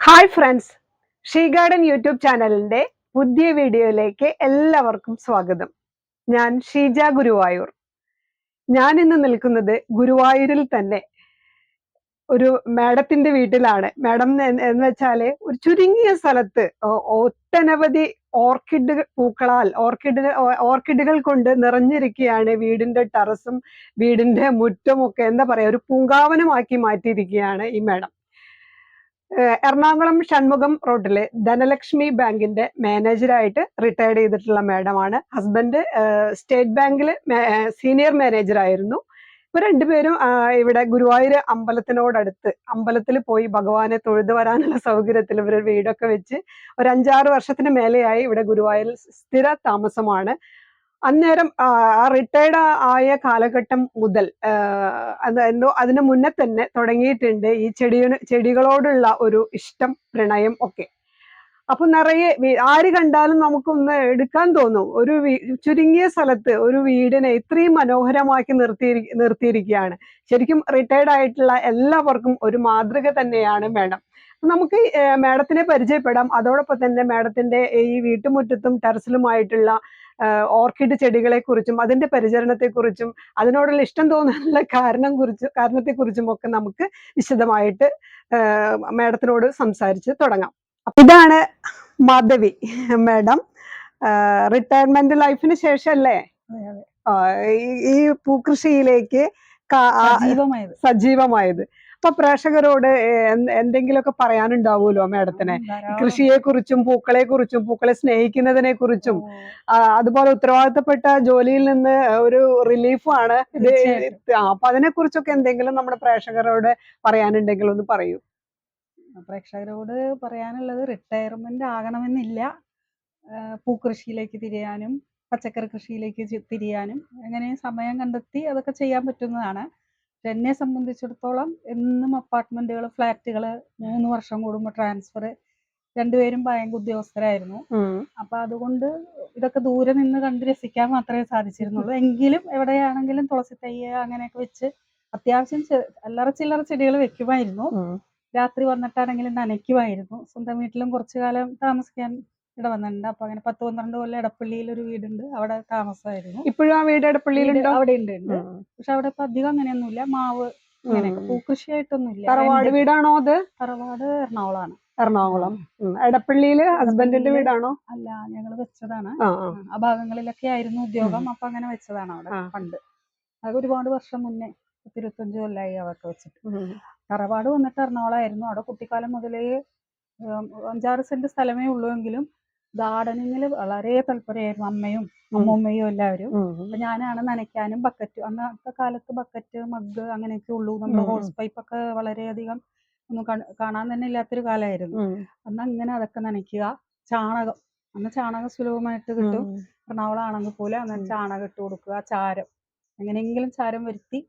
Hi friends she garden YouTube ചാനലിന്റെ പുതിയ വീഡിയോയിലേക്ക് എല്ലാവർക്കും സ്വാഗതം. ഞാൻ ഷീജ ഗുരുവായൂർ. ഞാൻ ഇന്ന് നിൽക്കുന്നത് ഗുരുവായൂരിൽ തന്നെ. ഒരു മാഡത്തിന്റെ വീട്ടിലാണ്. മാഡം എന്ന് വെച്ചാൽ ഒരു ചുരുങ്ങിയ സ്ഥലത്ത് ഒട്ടനവധി ഓർക്കിഡ് പൂക്കളാൽ ഓർക്കിഡ് ഓർക്കിഡുകൾ കൊണ്ട് നിറഞ്ഞിരിക്കുകയാണ് വീടിന്റെ ടെറസും വീടിന്റെ മുറ്റും ഒക്കെ എന്താ പറയാ ഒരു പൂങ്കാവനമാക്കി മാറ്റിയിരിക്കുകയാണ് ഈ മാഡം. എറണാകുളം ഷൺമുഖം റോഡിലെ ധനലക്ഷ്മി ബാങ്കിന്റെ മാനേജറായിട്ട് റിട്ടയർഡ് ചെയ്തിട്ടുള്ള മാഡമാണ്. ഹസ്ബൻഡ് സ്റ്റേറ്റ് ബാങ്കിൽ സീനിയർ മാനേജർ ആയിരുന്നു. ഇവർ രണ്ടുപേരും ഇവിടെ ഗുരുവായൂർ അമ്പലത്തിനോടടുത്ത് അമ്പലത്തിൽ പോയി ഭഗവാനെ തൊഴുതു വരാനുള്ള സൗകര്യത്തിൽ ഇവർ വീടൊക്കെ വെച്ച് ഒരു അഞ്ചാറ് വർഷത്തിന് മേലെയായി ഇവിടെ ഗുരുവായൂരിൽ സ്ഥിര താമസമാണ്. അന്നേരം റിട്ടയർഡ് ആയ കാലഘട്ടം മുതൽ എന്തോ അതിന് മുന്നേ തന്നെ തുടങ്ങിയിട്ടുണ്ട് ഈ ചെടി ചെടികളോടുള്ള ഒരു ഇഷ്ടം പ്രണയം ഒക്കെ. അപ്പൊ നിറയെ ആര് കണ്ടാലും നമുക്കൊന്ന് എടുക്കാൻ തോന്നും. ഒരു ചുരുങ്ങിയ സ്ഥലത്ത് ഒരു വീടിനെ ഇത്രയും മനോഹരമാക്കി നിർത്തി നിർത്തിയിരിക്കുകയാണ്. ശരിക്കും റിട്ടയർഡ് ആയിട്ടുള്ള എല്ലാവർക്കും ഒരു മാതൃക തന്നെയാണ് മാഡം നമുക്ക് മാഡത്തിനെ പരിചയപ്പെടാം. അതോടൊപ്പം തന്നെ മാഡത്തിന്റെ ഈ വീട്ടുമുറ്റത്തും ടെറസിലുമായിട്ടുള്ള ഓർക്കിഡ് ചെടികളെ കുറിച്ചും അതിന്റെ പരിചരണത്തെ കുറിച്ചും അതിനോടുള്ള ഇഷ്ടം തോന്നാനുള്ള കാരണം കുറിച്ച് കാരണത്തെ കുറിച്ചും ഒക്കെ നമുക്ക് വിശദമായിട്ട് മാഡത്തിനോട് സംസാരിച്ച് തുടങ്ങാം. ഇതാണ് മാധവി മാഡം. റിട്ടയർമെന്റ് ലൈഫിന് ശേഷമല്ലേ ഈ- പൂക്കൃഷിയിലേക്ക് സജീവമായത്. അപ്പൊ പ്രേക്ഷകരോട് എന്ത് എന്തെങ്കിലുമൊക്കെ പറയാനുണ്ടാവുമല്ലോ മാഡത്തിന്. കൃഷിയെ കുറിച്ചും പൂക്കളെ കുറിച്ചും പൂക്കളെ സ്നേഹിക്കുന്നതിനെ കുറിച്ചും അതുപോലെ ഉത്തരവാദിത്തപ്പെട്ട ജോലിയിൽ നിന്ന് ഒരു റിലീഫാണ്. ഇത് അപ്പൊ അതിനെ കുറിച്ചൊക്കെ എന്തെങ്കിലും നമ്മുടെ പ്രേക്ഷകരോട് പറയാനുണ്ടെങ്കിൽ ഒന്ന് പറയൂ. പ്രേക്ഷകരോട് പറയാനുള്ളത് റിട്ടയർമെന്റ് ആകണമെന്നില്ല. പൂക്കൃഷിയിലേക്ക് തിരിയാനും പച്ചക്കറി കൃഷിയിലേക്ക് തിരിയാനും അങ്ങനെ സമയം കണ്ടെത്തി അതൊക്കെ ചെയ്യാൻ പറ്റുന്നതാണ്. എന്നെ സംബന്ധിച്ചിടത്തോളം എന്നും അപ്പാർട്ട്മെന്റുകൾ ഫ്ലാറ്റുകൾ മൂന്ന് വർഷം കൂടുമ്പോൾ ട്രാൻസ്ഫർ രണ്ടുപേരും ബാങ്ക് ഉദ്യോഗസ്ഥരായിരുന്നു. അപ്പൊ അതുകൊണ്ട് ഇതൊക്കെ ദൂരെ നിന്ന് കണ്ട് രസിക്കാൻ മാത്രമേ സാധിച്ചിരുന്നുള്ളൂ. എങ്കിലും എവിടെയാണെങ്കിലും തുളസി തയ്യ അങ്ങനെയൊക്കെ വെച്ച് അത്യാവശ്യം അല്ലറ ചില്ലറ ചെടികൾ വെക്കുമായിരുന്നു. രാത്രി വന്നിട്ടാണെങ്കിലും നനയ്ക്കുമായിരുന്നു. സ്വന്തം വീട്ടിലും കുറച്ചു കാലം താമസിക്കാൻ ഇട വന്നിട്ടുണ്ട്. അപ്പൊ അങ്ങനെ പത്ത് പന്ത്രണ്ട് കൊല്ലം എടപ്പള്ളിയിൽ ഒരു വീടുണ്ട്. അവിടെ താമസമായിരുന്നു. ഇപ്പോഴും ആ വീട് എടപ്പള്ളിയിലുണ്ടോ? അവിടെ ഉണ്ട് ഉണ്ട്. പക്ഷെ അവിടെ ഇപ്പൊ അധികം അങ്ങനെയൊന്നുമില്ല. മാവ് അങ്ങനെയൊക്കെ. പൂക്കൃഷിയായിട്ടൊന്നുമില്ല. തറവാട് വീടാണോ അത്? തറവാട് എറണാകുളമാണ്. എറണാകുളം. ആണ് എടപ്പള്ളിയിൽ ഹസ്ബൻഡിന്റെ ഹസ്ബൻഡിന്റെ വീടാണോ? അല്ല ഞങ്ങൾ വെച്ചതാണ്. ആ ഭാഗങ്ങളിലൊക്കെ ആയിരുന്നു ഉദ്യോഗം. അപ്പൊ അങ്ങനെ വെച്ചതാണ് അവിടെ. പണ്ട്. അത് ഒരുപാട് വർഷം മുന്നേ പത്തിരുപത്തഞ്ച് കൊല്ലായി അവർക്ക് വെച്ചിട്ട്. തറവാട് വന്നിട്ട് എറണാകുളമായിരുന്നു. അവിടെ കുട്ടിക്കാലം മുതലേ അഞ്ചാറ് സെന്റ് സ്ഥലമേ ഉള്ളൂ എങ്കിലും ഗാർഡനിങ്ങിൽ വളരെ തൽപരമായിരുന്നു അമ്മയും അമ്മൂമ്മയും എല്ലാവരും. അപ്പൊ ഞാനാണ് നനയ്ക്കാനും ബക്കറ്റ് അന്നത്തെ കാലത്ത് ബക്കറ്റ് മഗ് അങ്ങനെയൊക്കെ ഉള്ളൂ. നമ്മുടെ ഹോസ് പൈപ്പ് ഒക്കെ വളരെയധികം ഒന്നും കാണാൻ തന്നെ ഇല്ലാത്തൊരു കാലമായിരുന്നു. അന്ന് അങ്ങനെ അതൊക്കെ നനയ്ക്കുക. ചാണകം. അന്ന് ചാണകം സുലഭമായിട്ട് കിട്ടും. എറണാകുളം ആണെങ്കിൽ പോലും അങ്ങനെ ചാണകം ഇട്ട് കൊടുക്കുക. ചാരം. എങ്ങനെയെങ്കിലും ചാരം വരുത്തി.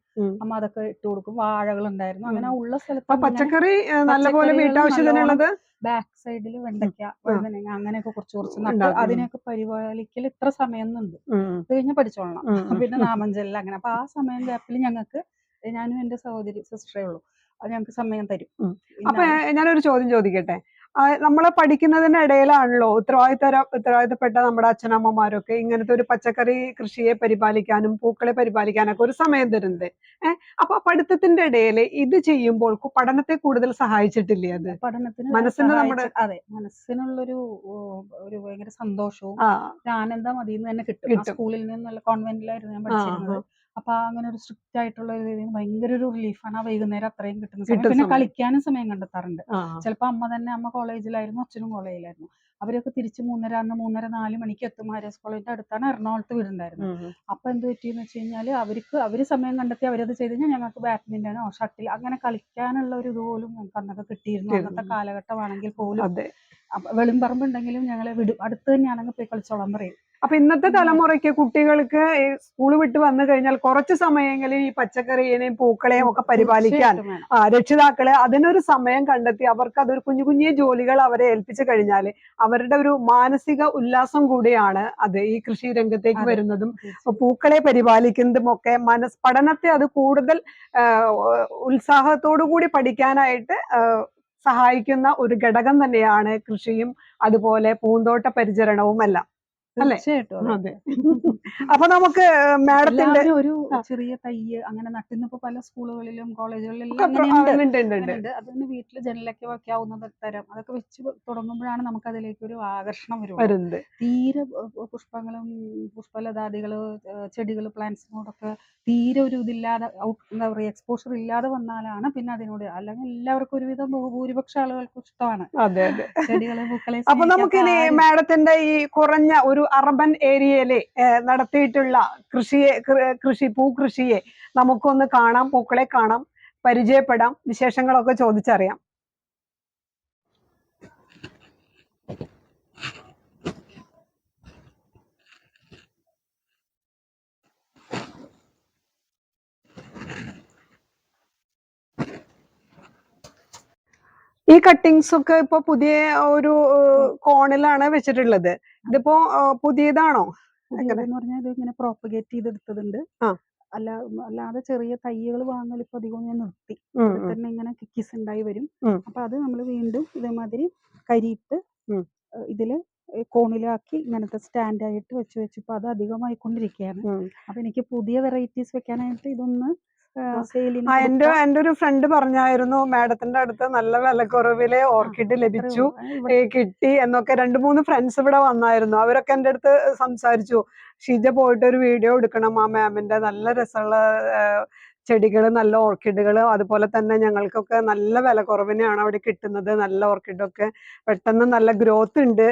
അമ്മ അതൊക്കെ ഇട്ട് കൊടുക്കും. വാഴകൾ ഉണ്ടായിരുന്നു അങ്ങനെ ഉള്ള സ്ഥലത്ത് പച്ചക്കറി നല്ലപോലെ വീട്ടാവശ്യത്തിനുള്ളത് ബാക്ക് സൈഡിൽ വെണ്ടയ്ക്ക വഴുതനങ്ങ അങ്ങനെയൊക്കെ കുറച്ച് കുറച്ച് നട്ട്. അതിനെയൊക്കെ പരിപാലിക്കൽ ഇത്ര സമയം എന്നുണ്ട്. അത് കഴിഞ്ഞാൽ പഠിച്ചോളണം. പിന്നെ നാമഞ്ചലിൽ അങ്ങനെ. അപ്പൊ ആ സമയം ഗ്യാപ്പിൽ ഞങ്ങൾക്ക് ഞാനും എന്റെ സഹോദരി സിസ്റ്ററേ ഉള്ളൂ. അത് ഞങ്ങൾക്ക് സമയം തരും. അപ്പൊ ഞാനൊരു ചോദ്യം ചോദിക്കട്ടെ? ആ, പഠിക്കുന്നതിനിടയിലാണല്ലോ പഠിക്കുന്നതിന്റെ ഇടയിലാണല്ലോ ഉത്തരവാദിത്തര ഉത്തരവാദിത്തപ്പെട്ട നമ്മുടെ അച്ഛനമ്മമാരൊക്കെ ഇങ്ങനത്തെ ഒരു പച്ചക്കറി കൃഷിയെ പരിപാലിക്കാനും പൂക്കളെ പരിപാലിക്കാനൊക്കെ ഒരു സമയം തരുന്നത്. ഏഹ് അപ്പൊ പഠിത്തത്തിന്റെ ഇടയിൽ ഇത് ചെയ്യുമ്പോൾ പഠനത്തെ കൂടുതൽ സഹായിച്ചിട്ടില്ലേ അത്? പഠനത്തിന് മനസ്സിന് നമ്മുടെ- അതെ മനസ്സിനുള്ളൊരു ഒരു ഭയങ്കര സന്തോഷവും ആനന്ദം അതിൽ നിന്ന് തന്നെ കിട്ടും. സ്കൂളിൽ നിന്നുള്ള കോൺവെന്റിലായിരുന്നു ഞാൻ പഠിച്ചിരുന്നത്. അപ്പൊ അങ്ങനെ ഒരു സ്ട്രിക്റ്റ് ആയിട്ടുള്ള ഒരു രീതിയിൽ ഭയങ്കര ഒരു റിലീഫാണ് ആ വൈകുന്നേരം അത്രയും കിട്ടുന്നത് സമയം. പിന്നെ. കളിക്കാനും സമയം കണ്ടെത്താറുണ്ട്. ചിലപ്പോ ചിലപ്പോൾ അമ്മ തന്നെ അമ്മ കോളേജിലായിരുന്നു അച്ഛനും കോളേജിലായിരുന്നു. അവരൊക്കെ തിരിച്ച് മൂന്നര അന്ന് മൂന്നര നാല് മണിക്ക് എത്തും. മാരേസ് കോളേജിന്റെ അടുത്താണ് എറണാകുളത്ത് വീടുണ്ടായിരുന്നത്. അപ്പൊ എന്ത് പറ്റിയെന്ന് വെച്ച് കഴിഞ്ഞാൽ അവർക്ക് അവർ സമയം കണ്ടെത്തി അവരത് ചെയ്ത് കഴിഞ്ഞാൽ ഞങ്ങൾക്ക് ബാഡ്മിന്റനോ ഷട്ടിൽ അങ്ങനെ കളിക്കാനുള്ള ഒരു ഇത് പോലും ഞങ്ങൾക്ക് അന്നൊക്കെ കിട്ടിയിരുന്നു. അന്നത്തെ. കാലഘട്ടമാണെങ്കിൽ പോലും. വെളിമ്പറമ്പുണ്ടെങ്കിലും ഞങ്ങളെ വിടും. അടുത്ത് തന്നെയാണെങ്കിൽ പോയി കളിച്ചോളാൻ പറയും. അപ്പൊ ഇന്നത്തെ തലമുറയ്ക്ക് കുട്ടികൾക്ക് സ്കൂൾ വിട്ട് വന്നു കഴിഞ്ഞാൽ കുറച്ച് സമയങ്ങളിൽ ഈ പച്ചക്കറിയെയും പൂക്കളെയും ഒക്കെ പരിപാലിക്കാൻ ആ രക്ഷിതാക്കൾ അതിനൊരു സമയം കണ്ടെത്തി അവർക്ക് അതൊരു കുഞ്ഞു കുഞ്ഞു ജോലികൾ അവരെ ഏൽപ്പിച്ചു കഴിഞ്ഞാൽ അവരുടെ ഒരു മാനസിക ഉല്ലാസം കൂടിയാണ് അത് ഈ കൃഷി രംഗത്തേക്ക് വരുന്നതും. പൂക്കളെ പരിപാലിക്കുന്നതും ഒക്കെ മനസ് പഠനത്തെ അത് കൂടുതൽ ഉത്സാഹത്തോടു കൂടി പഠിക്കാനായിട്ട് സഹായിക്കുന്ന ഒരു ഘടകം തന്നെയാണ് കൃഷിയും അതുപോലെ പൂന്തോട്ട പരിചരണവും എല്ലാം? തീർച്ചയായിട്ടും അതെ. അപ്പൊ നമുക്ക് മാഡത്തിന്റെ ഒരു ചെറിയ തയ്യ് അങ്ങനെ നട്ടിന്നിപ്പോ പല സ്കൂളുകളിലും കോളേജുകളിലും അതൊന്ന് വീട്ടിൽ ജനലൊക്കെ വെക്കാവുന്ന തരം. അതൊക്കെ വെച്ച് തുടങ്ങുമ്പോഴാണ് നമുക്ക് അതിലേക്ക് ഒരു ആകർഷണം വരും വരുന്നത്. തീരെ പുഷ്പങ്ങളും പുഷ്പലതാദികൾ ചെടികൾ പ്ലാന്റ്സിനോടൊക്കെ തീരെ ഒരു ഇതില്ലാതെ എന്താ പറയുക എക്സ്പോഷർ ഇല്ലാതെ വന്നാലാണ് പിന്നെ അതിനോട് അല്ലെങ്കിൽ എല്ലാവർക്കും ഒരുവിധം ഭൂരിപക്ഷ ആളുകൾക്ക് ഇഷ്ടമാണ്. ചെടികളെ പൂക്കളെ അപ്പൊ നമുക്കിനി മാഡത്തിന്റെ ഈ കുറഞ്ഞ ഒരു അർബൻ ഏരിയയിലെ നടത്തിയിട്ടുള്ള കൃഷിയെ കൃഷി പൂകൃഷിയെ നമുക്കൊന്ന് കാണാം പൂക്കളെ കാണാം പരിചയപ്പെടാം വിശേഷങ്ങളൊക്കെ ചോദിച്ചറിയാം. ഈ കട്ടിങ്സ് ഒക്കെ ഇപ്പൊ പുതിയ ഒരു കോണിലാണ് വെച്ചിട്ടുള്ളത്. ഇതിപ്പോ പുതിയതാണോ? എന്ന് പറഞ്ഞാൽ ഇങ്ങനെ പ്രോപ്പഗേറ്റ് ചെയ്തെടുത്തതുണ്ട്. അല്ല അല്ലാതെ ചെറിയ തൈകൾ വാങ്ങൽ ഇപ്പൊ അധികം ഞാൻ നിർത്തി. തന്നെ ഇങ്ങനെ കിക്കിസ് ഉണ്ടായി വരും. അപ്പൊ അത് നമ്മൾ വീണ്ടും ഇതേമാതിരി കരിയിട്ട് ഇതിൽ കോണിലാക്കി ഇങ്ങനത്തെ സ്റ്റാൻഡായിട്ട് വെച്ച് വെച്ച് ഇപ്പൊ അത് അധികമായിക്കൊണ്ടിരിക്കുകയാണ്. അപ്പൊ എനിക്ക് പുതിയ വെറൈറ്റീസ് വെക്കാനായിട്ട് ഇതൊന്ന് എന്റെ എന്റെ ഒരു ഫ്രണ്ട് പറഞ്ഞായിരുന്നു മാഡത്തിന്റെ അടുത്ത് നല്ല വിലക്കുറവിൽ ഓർക്കിഡ് ലഭിച്ചു കിട്ടി എന്നൊക്കെ രണ്ട് മൂന്ന് ഫ്രണ്ട്സ് ഇവിടെ വന്നായിരുന്നു. അവരൊക്കെ എന്റെ അടുത്ത് സംസാരിച്ചു ഷീജ പോയിട്ട് ഒരു വീഡിയോ എടുക്കണം ആ മാമിന്റെ നല്ല രസമുള്ള ചെടികൾ നല്ല ഓർക്കിഡുകൾ അതുപോലെ തന്നെ ഞങ്ങൾക്കൊക്കെ നല്ല വിലക്കുറവിനാണ് അവിടെ കിട്ടുന്നത് നല്ല ഓർക്കിഡൊക്കെ. പെട്ടെന്ന് നല്ല ഗ്രോത്ത് ഉണ്ട്.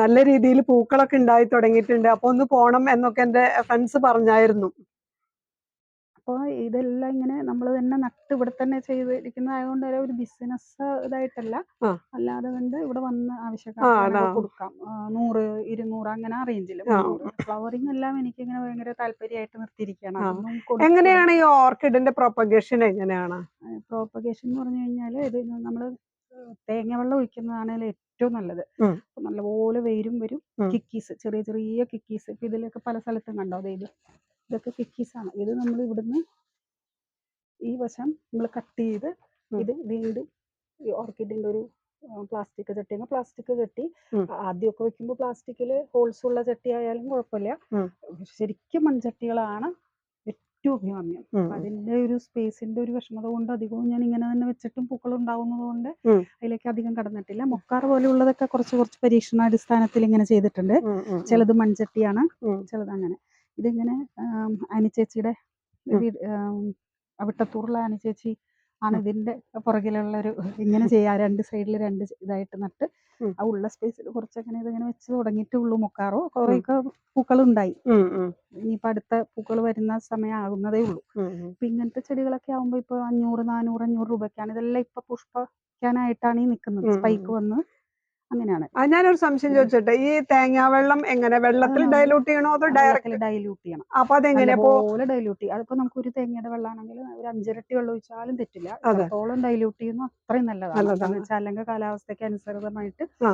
നല്ല രീതിയിൽ പൂക്കളൊക്കെ ഉണ്ടായി തുടങ്ങിയിട്ടുണ്ട്. അപ്പൊ ഒന്ന് പോണം എന്നൊക്കെ എന്റെ ഫ്രണ്ട്സ് പറഞ്ഞായിരുന്നു. അപ്പോൾ ഇതെല്ലാം ഇങ്ങനെ നമ്മൾ തന്നെ നട്ട് ഇവിടെ തന്നെ ചെയ്തിരിക്കുന്നതായതുകൊണ്ട് ഒരു ബിസിനസ് ഇതായിട്ടല്ല. അല്ലാതെ കണ്ട് ഇവിടെ വന്ന് ആവശ്യക്കാർക്ക്. കൊടുക്കാം. നൂറ് ഇരുന്നൂറ് അങ്ങനെ ആ റേഞ്ചിൽ. ഫ്ലവറിങ് എല്ലാം എനിക്ക് ഇങ്ങനെ ഭയങ്കര താല്പര്യമായിട്ട് നിർത്തിയിരിക്കുകയാണ്. അതൊന്നും എങ്ങനെയാണ് ഈ ഓർക്കിഡിന്റെ പ്രൊപ്പഗേഷൻ എങ്ങനെയാണ്? പ്രോപ്പഗേഷൻ എന്ന് പറഞ്ഞു കഴിഞ്ഞാൽ ഇത് നമ്മൾ തേങ്ങ വെള്ളം ഒഴിക്കുന്നതാണ് ഏറ്റവും നല്ലത്. നല്ലപോലെ വെയിലും വരും. കിക്കീസ് ചെറിയ ചെറിയ കിക്കീസ് ഇപ്പൊ ഇതിലൊക്കെ പല സ്ഥലത്തും കണ്ടോ? ഇത് ഇതൊക്കെ ആണ്. ഇത് നമ്മൾ ഇവിടുന്ന് ഈ വശം നമ്മൾ കട്ട് ചെയ്ത് ഇത് വീണ്ടും ഈ ഓർക്കിഡിന്റെ ഒരു പ്ലാസ്റ്റിക് ചട്ടി പ്ലാസ്റ്റിക് ചട്ടി. ആദ്യമൊക്കെ വെക്കുമ്പോൾ പ്ലാസ്റ്റിക്കിൽ ഹോൾസ് ഉള്ള ചട്ടി ആയാലും കുഴപ്പമില്ല. ശരിക്കും മൺചട്ടികളാണ് ഏറ്റവും അഭികാമ്യം അതിന്റെ ഒരു സ്പേസിന്റെ ഒരു വിഷമത കൊണ്ട് അധികവും ഞാൻ ഇങ്ങനെ തന്നെ വെച്ചിട്ടും പൂക്കൾ ഉണ്ടാവുന്നത് കൊണ്ട് അതിലേക്ക് അധികം കടന്നിട്ടില്ല. മൊക്കാർ പോലെയുള്ളതൊക്കെ കുറച്ച് കുറച്ച് പരീക്ഷണാടിസ്ഥാനത്തിൽ ഇങ്ങനെ ചെയ്തിട്ടുണ്ട്. ചിലത് മൺചട്ടിയാണ്. ചിലത് അങ്ങനെ. ഇതിങ്ങനെ അനിച്ചേച്ചിയുടെ ഉം. വീട് ആം, അവിട്ടത്തൂറുള്ള അനിച്ചേച്ചി ആണ് ഇതിന്റെ പുറകിലുള്ള ഒരു ഇങ്ങനെ ചെയ്യാ രണ്ട് സൈഡിൽ രണ്ട് ഇതായിട്ട് നട്ട് ആ ഉള്ള സ്പേസിൽ കുറച്ചങ്ങനെ ഇതിങ്ങനെ വെച്ച് തുടങ്ങിയിട്ടേ ഉള്ളൂ മുക്കാറോ കുറേയൊക്കെ പൂക്കളുണ്ടായി. ഉണ്ടായി ഇനിയിപ്പോ അടുത്ത പൂക്കൾ വരുന്ന സമയം ആകുന്നതേ ഉള്ളൂ. ഇപ്പൊ ഇങ്ങനത്തെ ചെടികളൊക്കെ ആകുമ്പോ ഇപ്പൊ അഞ്ഞൂറ് നാനൂറ് അഞ്ഞൂറ് രൂപയ്ക്കാണ്. ഇതെല്ലാം ഇപ്പൊ പുഷ്പിക്കാനായിട്ടാണ് ഈ നിൽക്കുന്നത് സ്പൈക്ക് വന്ന് അങ്ങനെയാണ്. ഞാനൊരു സംശയം ചോദിച്ചോട്ടെ? ഈ തേങ്ങാവെള്ളം എങ്ങനെ വെള്ളത്തിൽ ഡൈലൂട്ട് ചെയ്യണോ അതോ ഡയറക്റ്റ് ഡൈലൂട്ട് ചെയ്യണം. അപ്പൊ അതെങ്ങനെയാ? അപ്പോ ഡൈലൂട്ട് ചെയ്യും അതിപ്പോ നമുക്ക് ഒരു തേങ്ങയുടെ വെള്ളമാണെങ്കിൽ ഒരു അഞ്ചിരട്ടി വെള്ളം ഒഴിച്ചാലും തെറ്റില്ല. അത്രത്തോളം ഡൈലൂട്ട് ചെയ്യുന്നത് ചെയ്യുന്നു അത്രയും നല്ലതാണ്. വെച്ചാൽ അല്ലെങ്കിൽ കാലാവസ്ഥയ്ക്ക് അനുസൃതമായിട്ട് ആ.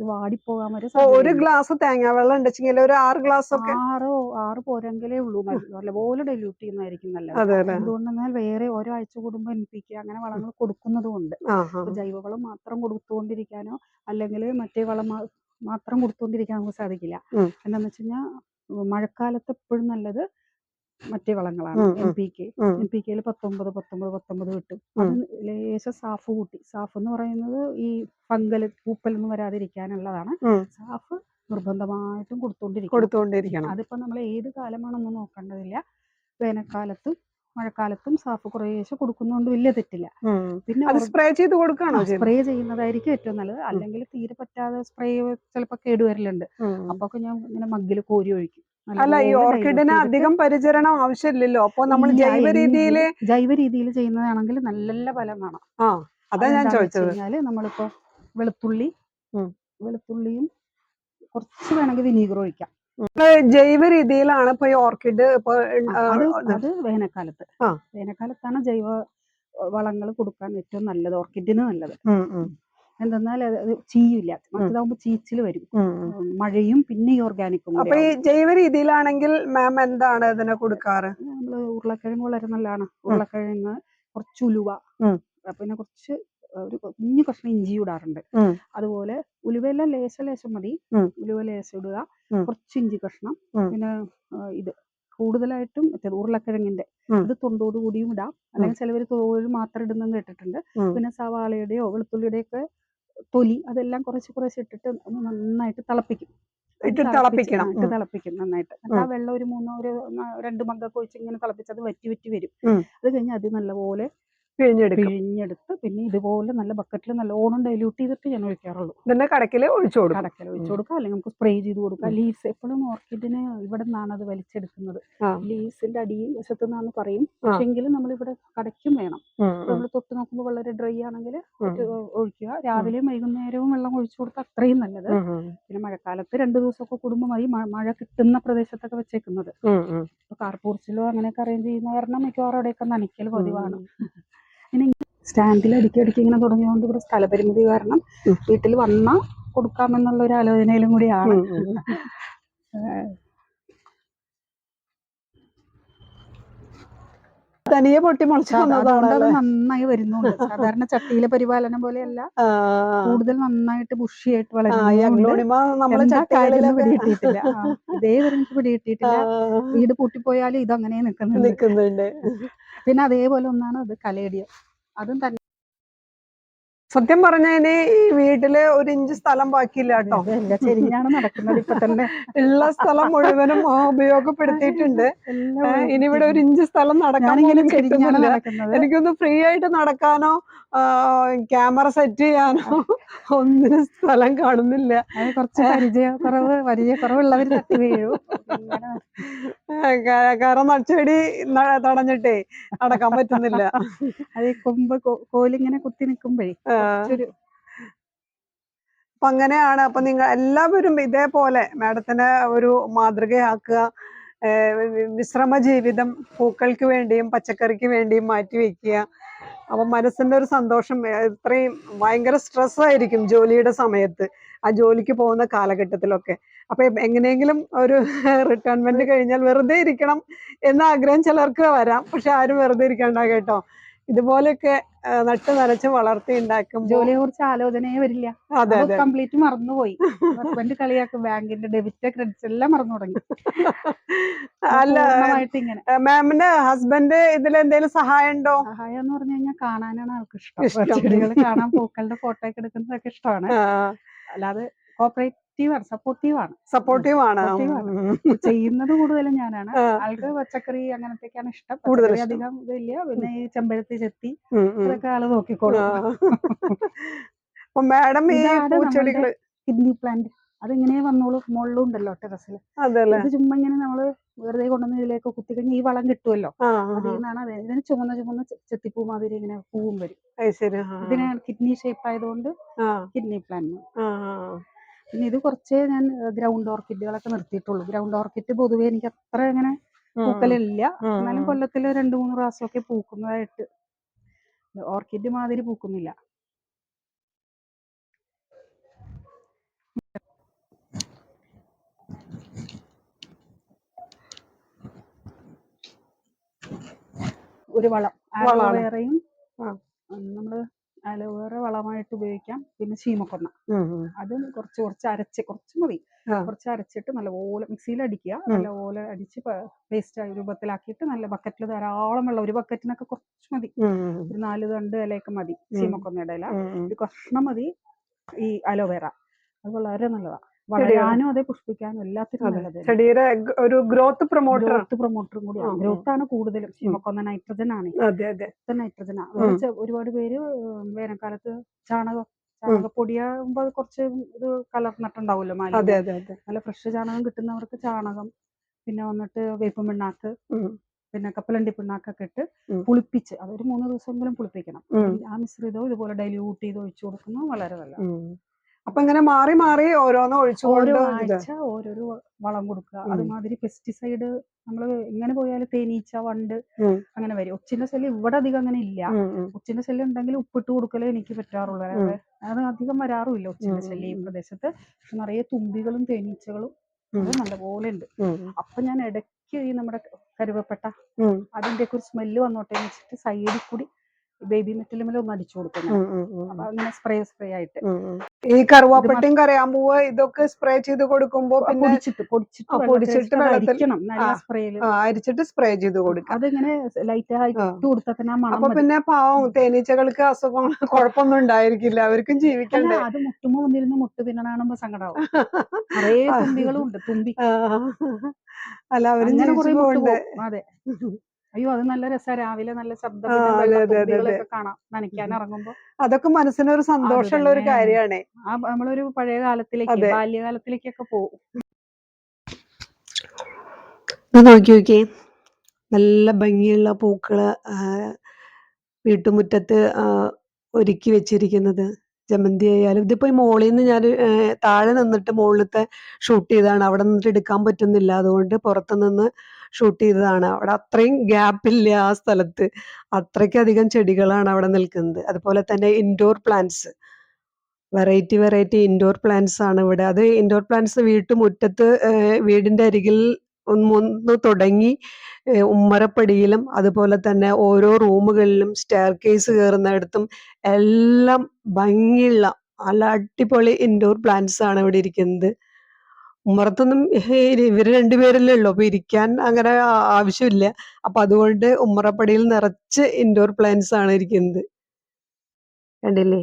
ഇത് വാടിപ്പോകാൻ വരെ ഒരു ഗ്ലാസ് ഗ്ലാസ് തേങ്ങാവെള്ളം ഉണ്ടെച്ചെങ്കിൽ ഒരു ആറ് ഗ്ലാസ് ഒക്കെ ആറോ ആറ് പോരെങ്കിലേ ഉള്ളൂ നല്ല- നല്ലപോലെ ഡൈല്യൂട്ട് ചെയ്യുന്നതായിരിക്കും നല്ലത്. എന്തുകൊണ്ടെന്നാൽ വേറെ ഒരാഴ്ച കൂടുമ്പോൾ എൻ പി കെ അങ്ങനെ വളങ്ങൾ കൊടുക്കുന്നത് കൊണ്ട് ആ ആ ഇപ്പൊ ജൈവവളം മാത്രം കൊടുത്തുകൊണ്ടിരിക്കാനോ അല്ലെങ്കിൽ മറ്റേ വളം മാത്രം കൊടുത്തുകൊണ്ടിരിക്കാൻ നമുക്ക് സാധിക്കില്ല. എന്താണെന്ന് വെച്ച് കഴിഞ്ഞാൽ മഴക്കാലത്ത് എപ്പോഴും നല്ലത് മറ്റേ വളങ്ങളാണ്. N. P K. N P കെയിൽ പത്തൊമ്പത് പത്തൊമ്പത് പത്തൊമ്പത് കിട്ടും അത് ലേശം സാഫ് കൂട്ടി. സാഫ് എന്ന് പറയുന്നത് ഈ ഫംഗൽ പൂപ്പലൊന്നും വരാതിരിക്കാനുള്ളതാണ്. സാഫ് നിർബന്ധമായിട്ടും കൊടുത്തോണ്ടിരിക്കും കൊടുത്തോണ്ടിരിക്കണം. അതിപ്പോ നമ്മൾ ഏത് കാലമാണെന്ന് നോക്കേണ്ടതില്ല. വേനൽക്കാലത്തും മഴക്കാലത്തും സാഫ് കുറേശ്ശെ കൊടുക്കുന്നതുകൊണ്ട് വലിയ തെറ്റില്ല. പിന്നെ അത് സ്പ്രേ ചെയ്ത് കൊടുക്കാണോ സ്പ്രേ ചെയ്യുന്നതായിരിക്കും ഏറ്റവും നല്ലത്. അല്ലെങ്കിൽ തീരെ പറ്റാതെ സ്പ്രേ ചിലപ്പോൾ കേടുവരലുണ്ട്. അപ്പൊ ഞാൻ ഇങ്ങനെ മഗ്ഗിൽ കോരി ഒഴിക്കും. അല്ല ഈ ഓർക്കിഡിന് അധികം പരിചരണം ആവശ്യമില്ലല്ലോ. അപ്പൊ നമ്മൾ ജൈവ രീതിയിൽ ജൈവ രീതിയിൽ ചെയ്യുന്നതാണെങ്കിൽ നല്ല ഫലം കാണാം ആ അതാ ഞാൻ ചോദിച്ചത്. നമ്മളിപ്പോ വെളുത്തുള്ളി. വെളുത്തുള്ളിയും കുറച്ച് വേണമെങ്കിൽ വിനീഗർ ഒഴിക്കാം. ജൈവ രീതിയിലാണ് ഇപ്പൊ ഈ ഓർക്കിഡ് ഇപ്പൊ അത് വേനൽക്കാലത്ത്. വേനൽക്കാലത്താണ് ജൈവ വളങ്ങൾ കൊടുക്കാൻ ഏറ്റവും നല്ലത് ഓർക്കിഡിന് നല്ലത്. എന്തെന്നാൽ അത് ചീയില്ല. മറ്റേതാകുമ്പോൾ ചീച്ചിൽ വരും. മഴയും പിന്നെ ഈ ഓർഗാനിക്കും അപ്പൊ ഈ ജൈവ രീതിയിലാണെങ്കിൽ മാം എന്താണ് ഇതിനെ കൊടുക്കാറ്? നമ്മൾ ഉരുളക്കിഴങ്ങ് വളരെ നല്ലതാണ്. ഉരുളക്കിഴങ്ങ് കുറച്ച് ഉലുവ പിന്നെ കുറച്ച് ഒരു കുഞ്ഞു കഷ്ണം ഇഞ്ചി ഇടാറുണ്ട്. അതുപോലെ ഉലുവയെല്ലാം ലേശ ലേശം മതി. ഉലുവ ലേശം ഇടുക. കുറച്ച് ഇഞ്ചി കഷ്ണം. പിന്നെ ഇത് കൂടുതലായിട്ടും മറ്റേ ഉരുളക്കിഴങ്ങിന്റെ ഇത് തൊണ്ടോട് കൂടിയും ഇടാം. അല്ലെങ്കിൽ ചിലവർ തോൽ മാത്രം ഇടുന്നെന്ന് കേട്ടിട്ടുണ്ട്. പിന്നെ സവാളയുടെയോ വെളുത്തുള്ളിയുടെയോ ഒക്കെ തൊലി അതെല്ലാം കുറച്ച് കുറച്ച് ഇട്ടിട്ട് ഒന്ന് നന്നായിട്ട് തിളപ്പിക്കും. ഇട്ട് തിളപ്പിക്കണം. ഇട്ട് തിളപ്പിക്കും നന്നായിട്ട്. ആ വെള്ളം ഒരു മൂന്നോ ഒരു രണ്ട് മഗ്ഗൊക്കെ ഒഴിച്ച് ഇങ്ങനെ തിളപ്പിച്ച് അത് വറ്റി വറ്റി വരും. അത് കഴിഞ്ഞ് അത് നല്ലപോലെ പിഴിഞ്ഞെടുക്കും. പിഴിഞ്ഞെടുത്ത് പിന്നെ ഇതുപോലെ നല്ല ബക്കറ്റിൽ നല്ലോണം ഡൈല്യൂട്ട് ചെയ്തിട്ട് ഞാൻ ഒഴിക്കാറുള്ളൂ. പിന്നെ കടക്കിൽ ഒഴിച്ചു കൊടുക്കും. കടക്കൽ ഒഴിച്ചു കൊടുക്കുക അല്ലെങ്കിൽ നമുക്ക് സ്പ്രേ ചെയ്ത് കൊടുക്കാം. ലീവ്സ് എപ്പോഴും ഓർക്കിഡിന് ഇവിടെ നിന്നാണ് അത് വലിച്ചെടുക്കുന്നത്. ലീവ്സിന്റെ അടിയിൽ വശത്തു നിന്നാന്ന് പറയും. പക്ഷെങ്കിലും നമ്മൾ ഇവിടെ നമ്മളിവിടെ കടയ്ക്കും വേണം. നമ്മൾ തൊട്ട് നോക്കുമ്പോൾ വളരെ ഡ്രൈ ആണെങ്കിൽ. ഒഴിക്കുക. രാവിലെയും വൈകുന്നേരവും വെള്ളം ഒഴിച്ചു കൊടുത്താൽ അത്രയും നല്ലത്. പിന്നെ മഴക്കാലത്ത് രണ്ട് ദിവസമൊക്കെ കുടുംബമായി മഴ കിട്ടുന്ന പ്രദേശത്തൊക്കെ വെച്ചേക്കുന്നത്. കാർപൂർച്ചിലോ അങ്ങനെയൊക്കെ അറേഞ്ച് ചെയ്യുന്ന കാരണം മിക്കവാറും അവിടെയൊക്കെ നനയ്ക്കൽ പതിവാണ്. ഇനി സ്റ്റാൻഡിൽ അടുക്കി അടുക്കി ഇങ്ങനെ തുടങ്ങിയതുകൊണ്ട് ഇവിടെ സ്ഥലപരിമിതി കാരണം. വീട്ടിൽ വന്നാൽ കൊടുക്കാമെന്നുള്ള ഒരു ആലോചനയിലും കൂടിയാണ് തനിയെ പൊട്ടി മുളച്ചു അതുകൊണ്ട് അത് നന്നായി വരുന്നുണ്ട്. സാധാരണ ചട്ടിയിലെ പരിപാലനം പോലെയല്ല. കൂടുതൽ നന്നായിട്ട് ബുഷിയായിട്ട് ചട്ടികളിലൊക്കെ പിടികിട്ടിയിട്ടില്ല ഇതേ എനിക്ക് പിടികിട്ടിയിട്ടില്ല വീട് പൂട്ടിപ്പോയാലും ഇതങ്ങനെ നിൽക്കുന്നുണ്ട്. നിക്കുന്നുണ്ട് പിന്നെ അതേപോലെ ഒന്നാണ് അത് കലേഡിയം അതും തന്നെ സത്യം പറഞ്ഞതിന് ഈ വീട്ടിൽ ഒരു ഇഞ്ച് സ്ഥലം ബാക്കിയില്ല കേട്ടോ. ചെരിഞ്ഞാണ് നടക്കുന്നത് ഇപ്പൊ തന്നെ. ഉള്ള സ്ഥലം മുഴുവനും ഉപയോഗപ്പെടുത്തിയിട്ടുണ്ട്. ഇനി ഇവിടെ ഒരു ഇഞ്ച് സ്ഥലം നടക്കാനെങ്കിലും കിട്ടുന്നില്ല. എനിക്കൊന്ന് ഫ്രീ ആയിട്ട് നടക്കാനോ ക്യാമറ സെറ്റ് ചെയ്യാനോ ഒന്നിനും സ്ഥലം കാണുന്നില്ല. കുറച്ച് പരിചയക്കുറവ് പരിചയക്കുറവുള്ളവർ തട്ടി വീഴും. കാരണം നച്ചടി തടഞ്ഞിട്ടേ നടക്കാൻ പറ്റുന്നില്ല. അത് കൊമ്പ് കോലിങ്ങനെ കുത്തി നിൽക്കുമ്പോഴേ അപ്പൊ അങ്ങനെയാണ്. അപ്പൊ നിങ്ങൾ എല്ലാവരും ഇതേപോലെ മാഡത്തിനെ ഒരു മാതൃകയാക്കുക വിശ്രമ ജീവിതം പൂക്കൾക്ക് വേണ്ടിയും പച്ചക്കറിക്ക് വേണ്ടിയും മാറ്റി വെക്കുക. അപ്പൊ മനസ്സിന്റെ ഒരു സന്തോഷം ഇത്രയും ഭയങ്കര സ്ട്രെസ് ആയിരിക്കും ജോലിയുടെ സമയത്ത് ആ ജോലിക്ക് പോകുന്ന കാലഘട്ടത്തിലൊക്കെ. അപ്പൊ എങ്ങനെയെങ്കിലും ഒരു റിട്ടയർമെന്റ് കഴിഞ്ഞാൽ വെറുതെ ഇരിക്കണം എന്ന ആഗ്രഹം ചിലർക്ക് വരാം. പക്ഷെ ആരും വെറുതെ ഇരിക്കണ്ട കേട്ടോ. ഇതുപോലെയൊക്കെ നട്ട് നനച്ച് വളർത്തി ഉണ്ടാക്കുമ്പോൾ ജോലിയെ കുറിച്ച് ആലോചനയെ വരില്ല. അതെ കംപ്ലീറ്റ് മറന്നുപോയി. ഹസ്ബൻഡ് കളിയാക്കും ബാങ്കിന്റെ ഡെബിറ്റ് ക്രെഡിറ്റ് എല്ലാം മറന്നു തുടങ്ങി. അല്ല മാമിന്റെ ഹസ്ബൻഡ് ഇതിൽ എന്തെങ്കിലും സഹായം ഉണ്ടോ? സഹായം എന്ന് പറഞ്ഞു കഴിഞ്ഞാൽ കാണാനാണ് ആൾക്ക് ഇഷ്ടം. ചെടികൾ കാണാൻ പൂക്കളുടെ ഫോട്ടോ ഒക്കെ എടുക്കുന്നതൊക്കെ ഇഷ്ടമാണ്. അല്ലാതെ കോപ്പറേറ്റീവ് ആണ് സപ്പോർട്ടീവ് ആണ്. സപ്പോർട്ടീവ് ആണ്. Supportive ആണ്. ഉം. ചെയ്യുന്നത് കൂടുതലും ഞാനാണ്. ആൾക്ക് പച്ചക്കറി അങ്ങനത്തെയൊക്കെയാണ് ഇഷ്ടം. കൂടുതൽ. അധികം ഇതില്ല പിന്നെ ഈ ചെമ്പരത്തി ചെത്തി ഇതൊക്കെ ആൾ നോക്കിക്കോളും. മാഡം ഈ പൂച്ചെടികൾ കിഡ്നി പ്ലാന്റ്. അതിങ്ങനെ വന്നോളൂ മുകളിലും ഉണ്ടല്ലോ ടെറസിൽ ഇത് ചുമ്മാ ഇങ്ങനെ നമ്മൾ വെറുതെ കൊണ്ടുവന്ന് ഇതിലേക്ക് കുത്തി കഴിഞ്ഞാൽ ഈ വളം കിട്ടുമല്ലോ അതിൽ നിന്നാണ് അത് ഇതിന് ചുമന്ന ചുമന്ന ചെത്തിപ്പൂ മാതിരി ഇങ്ങനെ പൂവും വരും. ഇതിനാണ് ഇതിന് കിഡ്നി ഷേപ്പ് ആയതുകൊണ്ട് കിഡ്നി പ്ലാന്റ്. പിന്നെ ഇത് കുറച്ചേ ഞാൻ ഗ്രൗണ്ട് ഓർക്കിഡുകളൊക്കെ നിർത്തിയിട്ടുള്ളൂ ഗ്രൗണ്ട് ഓർക്കിഡ് പൊതുവെ എനിക്ക് അത്ര അങ്ങനെ പൂക്കലില്ല എന്നാലും. കൊല്ലത്തിൽ രണ്ട് മൂന്ന് പ്രാവശ്യമൊക്കെ പൂക്കുന്നതായിട്ട് ഓർക്കിഡ് മാതിരി പൂക്കുന്നില്ല ഒരു വളം. ആലോവേറയും ആ. ആലോവേറ വളമായിട്ട് ഉപയോഗിക്കാം പിന്നെ ചീമക്കൊന്ന. അത് കുറച്ച് കുറച്ച് അരച്ച് കുറച്ച് മതി കുറച്ച് അരച്ചിട്ട് നല്ലപോലെ മിക്സിയിൽ അടിക്കുക. നല്ലപോലെ അടിച്ച് പേസ്റ്റ് രൂപത്തിലാക്കിയിട്ട് നല്ല ബക്കറ്റിൽ ധാരാളം വെള്ളം ഒരു ബക്കറ്റിനൊക്കെ കുറച്ച് മതി. ഒരു നാല് തണ്ട് ഇലയൊക്കെ മതി. ചീമക്കൊന്നയുടെ ഇല. ഒരു കഷ്ണം മതി ഈ അലോവേറ അത് വളരെ നല്ലതാണ് ചെടികൾ. വളരാനും അതെ പുഷ്പിക്കാനും എല്ലാത്തിനും ചെടിയുടെ ഒരു ഗ്രോത്ത് പ്രൊമോട്ടർ ഗ്രോത്ത് പ്രൊമോട്ടറും കൂടിയാണ്. ഗ്രോത്ത് ആണ് കൂടുതലും. ശിവക്കൊന്ന നൈട്രജൻ ആണ് അതെ അതെ. നൈട്രജൻ ആണ് ഒരുപാട് പേര് വേനൽക്കാലത്ത് ചാണകം ചാണകപ്പൊടിയാകുമ്പോൾ കുറച്ച് ഇത് കലർന്നിട്ടുണ്ടാവുമല്ലോ അതെ നല്ല ഫ്രഷ് ചാണകം കിട്ടുന്നവർക്ക് ചാണകം പിന്നെ വന്നിട്ട് വേപ്പും പിണ്ണാക്ക് പിന്നെ കപ്പലണ്ടി പിണ്ണാക്കൊക്കെ ഇട്ട് പുളിപ്പിച്ച് അതൊരു മൂന്ന് ദിവസമെങ്കിലും പുളിപ്പിക്കണം. ആ മിശ്രിതവും ഇതുപോലെ ഡൈല്യൂട്ട് ചെയ്ത് ഒഴിച്ചു കൊടുക്കുന്നത് വളരെ നല്ലതാണ് ഉം. അപ്പൊ ഇങ്ങനെ മാറി മാറി ഓരോന്ന് ഒഴിച്ചു ഒഴിച്ചുകൊണ്ട് ഓരോരോ വളം കൊടുക്കുക. അതുമാതിരി പെസ്റ്റിസൈഡ് നമ്മൾ ഇങ്ങനെ പോയാലും തേനീച്ച വണ്ട് അങ്ങനെ വരും. ഒച്ചിന്റെ ശല്യം ഇവിടെ അധികം അങ്ങനെ ഇല്ല. ഒച്ചിന്റെ ശല്യം ഉണ്ടെങ്കിൽ ഉപ്പിട്ട് കൊടുക്കലേ എനിക്ക് പറ്റാറുള്ളൂ. അല്ലാതെ അത് അധികം വരാറുമില്ല ഒച്ചിന്റെ ശല്യം ഈ. പ്രദേശത്ത്. നിറയെ തുമ്പികളും തേനീച്ചകളും നല്ലപോലെ ഉണ്ട് അപ്പൊ ഞാൻ ഇടയ്ക്ക് ഈ നമ്മുടെ കരുവപ്പെട്ട. അതിന്റെ ഒക്കെ ഒരു സ്മെല്ല് വന്നോട്ടെ വെച്ചിട്ട് സൈഡിൽ കൂടി ബേബി മെറ്റലുമേൽ ഒന്ന് അടിച്ചു കൊടുക്കണം അപ്പൊ അങ്ങനെ സ്പ്രേ സ്പ്രേ ആയിട്ട്. ഈ കറുവാപ്പട്ടയും കരയാമ്പൂവ് ഇതൊക്കെ സ്പ്രേ ചെയ്ത് കൊടുക്കുമ്പോ പൊടിച്ചിട്ട് പൊടിച്ചിട്ട് പൊടിച്ചിട്ട് അരിക്കണം. സ്പ്രേയിൽ അരിച്ചിട്ട് സ്പ്രേ ചെയ്ത് കൊടുക്കും. അതിങ്ങനെ ലൈറ്റ് ആയിട്ട് കൊടുത്താൽ തന്നെ അപ്പൊ പിന്നെ പാവം തേനീച്ചകൾക്ക് അസുഖം കുഴപ്പമൊന്നും ഉണ്ടായിരിക്കില്ല. അവർക്കും ജീവിക്കണ്ട അത് മുട്ടുമ്പോ വന്നിരുന്ന് മുട്ട് തിന്നണാണെന്ന് സങ്കടാവും. കുറേ തുമ്പികളും ഉണ്ട് തുമ്പി അല്ല അവരും അതെ. അയ്യോ അത് നല്ല രസാ. രാവിലെ നല്ല ശബ്ദം കാണാം. നനയ്ക്കാൻ ഇറങ്ങുമ്പോ. അതൊക്കെ മനസ്സിനൊരു സന്തോഷമുള്ള ഒരു. കാര്യമാണ് ആ നമ്മളൊരു പഴയ കാലത്തിലേക്ക്. ബാല്യകാലത്തിലേക്കൊക്കെ പോകും. നോക്കി നോക്കി. നല്ല ഭംഗിയുള്ള പൂക്കൾ വീട്ടുമുറ്റത്ത് ഒരുക്കി വെച്ചിരിക്കുന്നത്. ജമന്തി ആയാലും ഇതിപ്പോ ഈ മോളിൽ നിന്ന് ഞാൻ താഴെ നിന്നിട്ട് മുകളിലത്തെ ഷൂട്ട് ചെയ്താണ് അവിടെ നിന്നിട്ട് എടുക്കാൻ പറ്റുന്നില്ല. അതുകൊണ്ട് പുറത്ത് നിന്ന് ഷൂട്ട് ചെയ്തതാണ്. അവിടെ അത്രയും ഗ്യാപ്പില്ല ആ സ്ഥലത്ത്. അത്രയ്ക്കധികം ചെടികളാണ് അവിടെ നിൽക്കുന്നത്. അതുപോലെ തന്നെ indoor plants variety variety indoor plants ആണ് ഇവിടെ. അത് ഇൻഡോർ പ്ലാന്റ്സ് വീട്ടു മുറ്റത്ത് വീടിന്റെ അരികിൽ ഒന്ന് തുടങ്ങി ഉമ്മറപ്പടിയിലും അതുപോലെ തന്നെ ഓരോ റൂമുകളിലും സ്റ്റെയർ കേസ് കയറുന്നിടത്തും എല്ലാം ഭംഗിയുള്ള നല്ല അടിപൊളി ഇൻഡോർ പ്ലാന്റ്സ് ആണ് ഇവിടെ ഇരിക്കുന്നത്. ഉമ്മറത്തൊന്നും ഇവർ രണ്ടുപേരല്ലേ ഉള്ളൂ. അപ്പൊ ഇരിക്കാൻ അങ്ങനെ ആവശ്യമില്ല. അപ്പൊ അതുകൊണ്ട് ഉമ്മറപ്പടിയിൽ നിറച്ച് ഇൻഡോർ പ്ലാന്റ്സ് ആണ് ഇരിക്കുന്നത്. കണ്ടില്ലേ?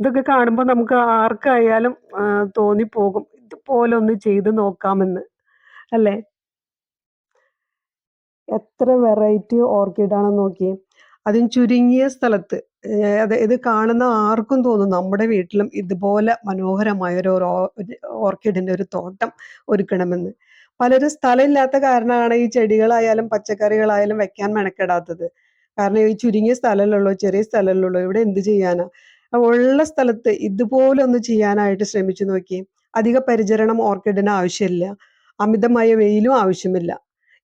ഇതൊക്കെ കാണുമ്പോൾ നമുക്ക് ആർക്കായാലും തോന്നി തോന്നിപ്പോകും. ഇതുപോലെ ഒന്ന് ചെയ്ത് നോക്കാമെന്ന്. അല്ലേ? എത്ര വെറൈറ്റി ഓർക്കിഡാണെന്ന് നോക്കിയേ. അതും ചുരുങ്ങിയ സ്ഥലത്ത്. അത് ഇത് കാണുന്ന ആർക്കും തോന്നും. നമ്മുടെ വീട്ടിലും ഇതുപോലെ മനോഹരമായ ഒരു ഓർക്കിഡിന്റെ ഒരു തോട്ടം ഒരുക്കണമെന്ന്. പലരും സ്ഥലമില്ലാത്ത കാരണമാണ് ഈ ചെടികളായാലും പച്ചക്കറികളായാലും വെക്കാൻ മെനക്കെടാത്തത്. കാരണം ഈ ചുരുങ്ങിയ സ്ഥലമല്ലുള്ളൂ ചെറിയ സ്ഥലമല്ലുള്ളൂ ഇവിടെ എന്ത് ചെയ്യാനാ? ഉള്ള സ്ഥലത്ത് ഇതുപോലെ ഒന്ന് ചെയ്യാനായിട്ട് ശ്രമിച്ചു നോക്കി. അധിക പരിചരണം ഓർക്കിഡിന് ആവശ്യമില്ല. അമിതമായ വെയിലും ആവശ്യമില്ല.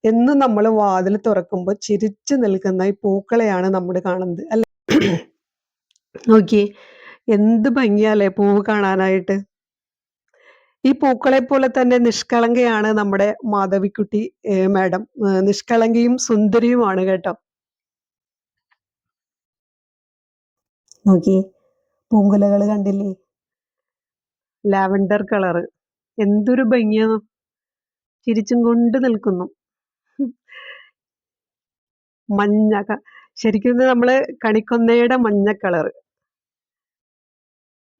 എന്നും നമ്മൾ വാതിൽ തുറക്കുമ്പോൾ ചിരിച്ചു നിൽക്കുന്ന ഈ പൂക്കളെയാണ് നമ്മൾ കാണുന്നത്. അല്ലെ? നോക്കിയേ എന്ത് ഭംഗിയാലേ പൂവ് കാണാനായിട്ട്. ഈ പൂക്കളെ പോലെ തന്നെ നിഷ്കളങ്കയാണ് നമ്മുടെ മാധവിക്കുട്ടി മാഡം. നിഷ്കളങ്കയും സുന്ദരിയുമാണ് കേട്ടോ. നോക്കി. പൂങ്കുലകൾ കണ്ടില്ലേ? Lavender colour. എന്തൊരു ഭംഗിയാണ് ചിരിച്ചും കൊണ്ട് നിൽക്കുന്നു. മഞ്ഞ ശരിക്കും നമ്മൾ കണിക്കൊന്നയുടെ മഞ്ഞ കളർ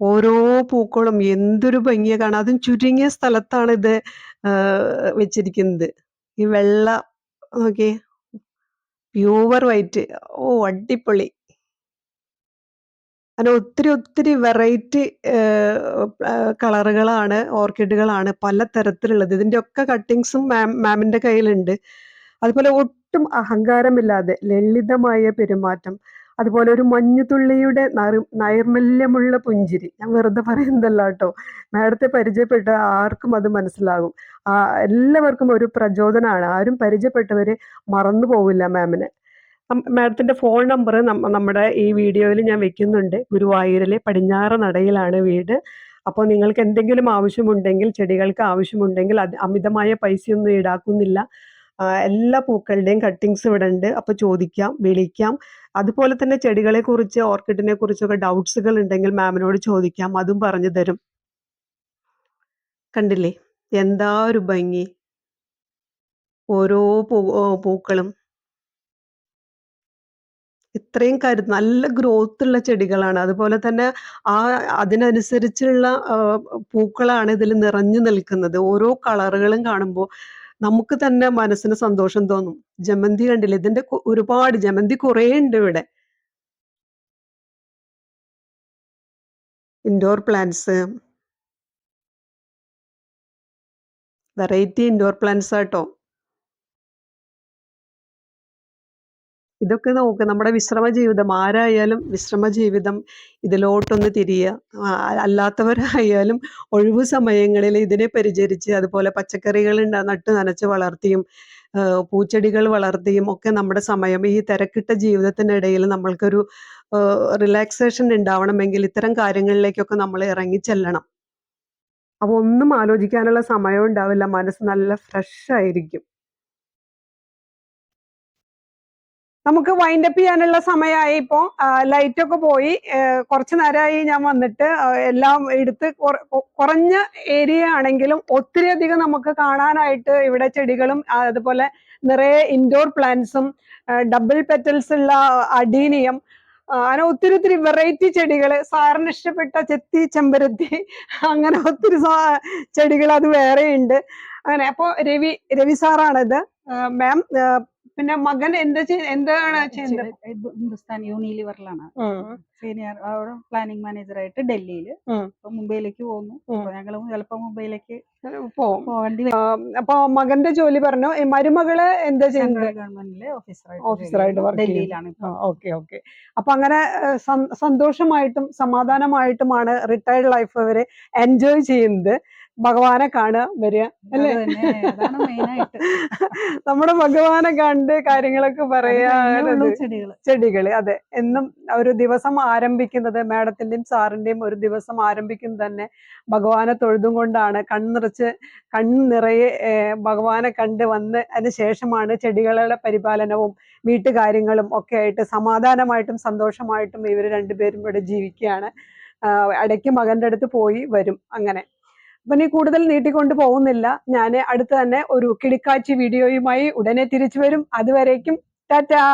ഓരോ പൂക്കളും എന്തൊരു ഭംഗിയ കാണാം അതും ചുരുങ്ങിയ സ്ഥലത്താണ് ഇത് വെച്ചിരിക്കുന്നത്. ഈ വെള്ള നോക്കി പ്യൂവർ വൈറ്റ്. ഓ അടിപൊളി. അങ്ങനെ ഒത്തിരി ഒത്തിരി വെറൈറ്റി കളറുകളാണ് ഓർക്കിഡുകളാണ് പല തരത്തിലുള്ളത് ഇതിന്റെ ഒക്കെ കട്ടിങ്സും മാം മാമിന്റെ കയ്യിലുണ്ട്. അതുപോലെ ഒട്ടും അഹങ്കാരമില്ലാതെ ലളിതമായ പെരുമാറ്റം. അതുപോലെ ഒരു മഞ്ഞുതുള്ളിയുടെ നറു- നൈർമല്യമുള്ള പുഞ്ചിരി. ഞാൻ വെറുതെ പറയുന്നതല്ല കേട്ടോ. മാഡത്തെ പരിചയപ്പെട്ട ആർക്കും അത് മനസ്സിലാകും. എല്ലാവർക്കും ഒരു പ്രചോദനമാണ് ആരും പരിചയപ്പെട്ടവര് മറന്നു പോവില്ല മാമിനെ. മാഡത്തിന്റെ ഫോൺ നമ്പർ നമ്മുടെ ഈ വീഡിയോയിൽ ഞാൻ വെക്കുന്നുണ്ട്. ഗുരുവായൂരിലെ പടിഞ്ഞാറ് നടയിലാണ് വീട്. അപ്പോൾ നിങ്ങൾക്ക് എന്തെങ്കിലും ആവശ്യമുണ്ടെങ്കിൽ ചെടികൾക്ക് ആവശ്യമുണ്ടെങ്കിൽ അത് അമിതമായ പൈസയൊന്നും ഈടാക്കുന്നില്ല. എല്ലാ പൂക്കളുടെയും കട്ടിങ്സ് ഇവിടെ ഉണ്ട് അപ്പോൾ ചോദിക്കാം വിളിക്കാം. അതുപോലെ തന്നെ ചെടികളെ കുറിച്ച് ഓർക്കിഡിനെ കുറിച്ചൊക്കെ ഡൗട്ട്സുകൾ ഉണ്ടെങ്കിൽ മാമിനോട് ചോദിക്കാം. അതും പറഞ്ഞു തരും. കണ്ടില്ലേ? എന്താ ഒരു ഭംഗി? ഓരോ പൂ പൂക്കളും. ഇത്രയും കരു നല്ല ഗ്രോത്ത് ഉള്ള ചെടികളാണ്. അതുപോലെ തന്നെ ആ അതിനനുസരിച്ചുള്ള പൂക്കളാണ് ഇതിൽ നിറഞ്ഞു നിൽക്കുന്നത്. ഓരോ കളറുകളും കാണുമ്പോൾ നമുക്ക് തന്നെ മനസ്സിന് സന്തോഷം തോന്നും. ജമന്തി കണ്ടില്ല? ഇതിന്റെ ഒരുപാട് ജമന്തി കുറേ ഉണ്ട് ഇവിടെ. Indoor plants variety indoor plants ആട്ടോ. ഇതൊക്കെ നോക്കുക നമ്മുടെ വിശ്രമ ജീവിതം ആരായാലും വിശ്രമ ജീവിതം ഇതിലോട്ടൊന്ന് തിരിയുക അല്ലാത്തവരായാലും ഒഴിവു സമയങ്ങളിൽ ഇതിനെ പരിചരിച്ച് അതുപോലെ പച്ചക്കറികൾ നട്ട് നനച്ച് വളർത്തിയും പൂച്ചെടികൾ വളർത്തിയും ഒക്കെ നമ്മുടെ സമയം ഈ തിരക്കിട്ട ജീവിതത്തിനിടയിൽ നമ്മൾക്കൊരു റിലാക്സേഷൻ ഉണ്ടാവണമെങ്കിൽ ഇത്തരം കാര്യങ്ങളിലേക്കൊക്കെ നമ്മൾ ഇറങ്ങിച്ചെല്ലണം അപ്പോൾ ഒന്നും ആലോചിക്കാനുള്ള സമയം ഉണ്ടാവില്ല. മനസ്സ് നല്ല ഫ്രഷ് ആയിരിക്കും. നമുക്ക് വൈൻഡ് അപ്പ് ചെയ്യാനുള്ള സമയമായി ഇപ്പോ ലൈറ്റ് ഒക്കെ പോയി കുറച്ചു നേരമായി ഞാൻ വന്നിട്ട് എല്ലാം എടുത്ത് കുറഞ്ഞ ഏരിയ ആണെങ്കിലും ഒത്തിരി അധികം നമുക്ക് കാണാനായിട്ട് ഇവിടെ ചെടികളും അതുപോലെ നിറയെ ഇൻഡോർ പ്ലാന്റ്സും ഡബിൾ പെറ്റൽസ് ഉള്ള അഡീനിയം അങ്ങനെ ഒത്തിരി ഒത്തിരി വെറൈറ്റി ചെടികൾ സാറിന് ഇഷ്ടപ്പെട്ട ചെത്തി ചെമ്പരത്തി അങ്ങനെ ഒത്തിരി ചെടികൾ അത് വേറെ ഉണ്ട് അങ്ങനെ അപ്പോ രവി രവി സാറാണിത്. മാം പിന്നെ മകൻ എന്താ എന്താണ് ഹിന്ദുസ്ഥാൻ യൂണിലിവറിലാണ്. സീനിയർ അവിടെ പ്ലാനിംഗ് മാനേജറായിട്ട് ഡൽഹിയിൽ ഉം. ഇപ്പൊ മുംബൈയിലേക്ക് പോകുന്നു. ഞങ്ങൾ ചിലപ്പോ മുംബൈയിലേക്ക് അപ്പൊ മകന്റെ ജോലി പറഞ്ഞു? മരുമകൾ എന്താ ചെയ്യുന്നത്? ഗവൺമെന്റിലെ ഓഫീസറായിട്ട്. ഡൽഹിയിലാണ് ഓക്കെ ഓക്കെ. അപ്പൊ അങ്ങനെ സന്തോഷമായിട്ടും സമാധാനമായിട്ടുമാണ് റിട്ടയർഡ് ലൈഫ് അവർ എൻജോയ് ചെയ്യുന്നത്. ഭഗവാനെ കാണുക വരിക അല്ലേ? നമ്മുടെ ഭഗവാനെ കണ്ട് കാര്യങ്ങളൊക്കെ പറയാ ചെടികൾ അതെ. എന്നും ഒരു ദിവസം ആരംഭിക്കുന്നത് മാഡത്തിന്റെയും സാറിന്റെയും ഒരു ദിവസം ആരംഭിക്കുന്നത് തന്നെ ഭഗവാനെ തൊഴുതും കൊണ്ടാണ്. കണ്ണിറച്ച് കണ്ണ് നിറയെ ഭഗവാനെ കണ്ട് വന്ന് അതിന് ശേഷമാണ് ചെടികളുടെ പരിപാലനവും വീട്ടുകാര്യങ്ങളും ഒക്കെ ആയിട്ട് സമാധാനമായിട്ടും സന്തോഷമായിട്ടും ഇവർ രണ്ടുപേരും ഇവിടെ ജീവിക്കുകയാണ്. ഇടയ്ക്ക് മകന്റെ അടുത്ത് പോയി വരും അങ്ങനെ. അപ്പൊ കൂടുതൽ നീട്ടിക്കൊണ്ട് പോകുന്നില്ല. ഞാൻ അടുത്ത് തന്നെ ഒരു കിളിക്കാച്ചി വീഡിയോയുമായി ഉടനെ തിരിച്ചു വരും. അതുവരേക്കും ടാറ്റാ!